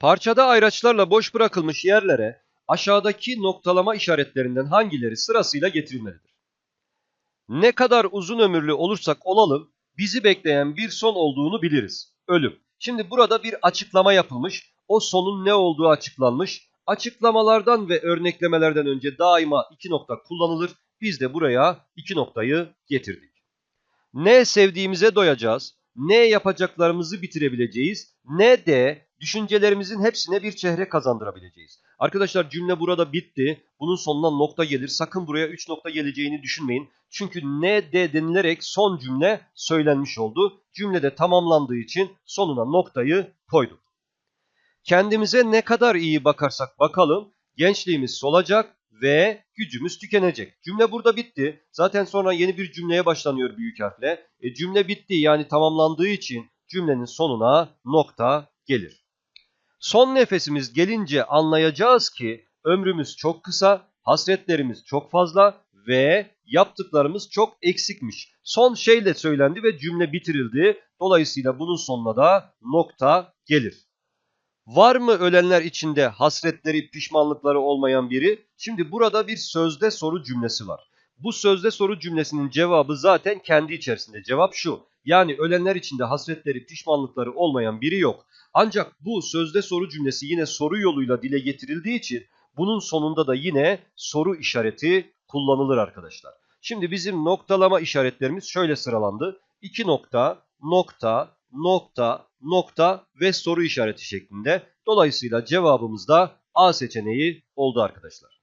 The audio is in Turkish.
Parçada ayraçlarla boş bırakılmış yerlere aşağıdaki noktalama işaretlerinden hangileri sırasıyla getirilmelidir? Ne kadar uzun ömürlü olursak olalım bizi bekleyen bir son olduğunu biliriz. Ölüm. Şimdi burada bir açıklama yapılmış. O sonun ne olduğu açıklanmış. Açıklamalardan ve örneklemelerden önce daima iki nokta kullanılır. Biz de buraya iki noktayı getirdik. Ne sevdiğimize doyacağız, ne yapacaklarımızı bitirebileceğiz, ne de düşüncelerimizin hepsine bir çehre kazandırabileceğiz. Arkadaşlar cümle burada bitti. Bunun sonuna nokta gelir. Sakın buraya 3 nokta geleceğini düşünmeyin. Çünkü ne de denilerek son cümle söylenmiş oldu. Cümlede tamamlandığı için sonuna noktayı koyduk. Kendimize ne kadar iyi bakarsak bakalım gençliğimiz solacak ve gücümüz tükenecek. Cümle burada bitti. Zaten sonra yeni bir cümleye başlanıyor büyük harfle. E, cümle bitti yani tamamlandığı için cümlenin sonuna nokta gelir. Son nefesimiz gelince anlayacağız ki ömrümüz çok kısa, hasretlerimiz çok fazla ve yaptıklarımız çok eksikmiş. Son şeyle söylendi ve cümle bitirildi. Dolayısıyla bunun sonuna da nokta gelir. Var mı ölenler içinde hasretleri, pişmanlıkları olmayan biri? Şimdi burada bir sözde soru cümlesi var. Bu sözde soru cümlesinin cevabı zaten kendi içerisinde. Cevap şu. Yani ölenler içinde hasretleri, pişmanlıkları olmayan biri yok. Ancak bu sözde soru cümlesi yine soru yoluyla dile getirildiği için bunun sonunda da yine soru işareti kullanılır arkadaşlar. Şimdi bizim noktalama işaretlerimiz şöyle sıralandı. 2 nokta, nokta, nokta, nokta ve soru işareti şeklinde. Dolayısıyla cevabımız da A seçeneği oldu arkadaşlar.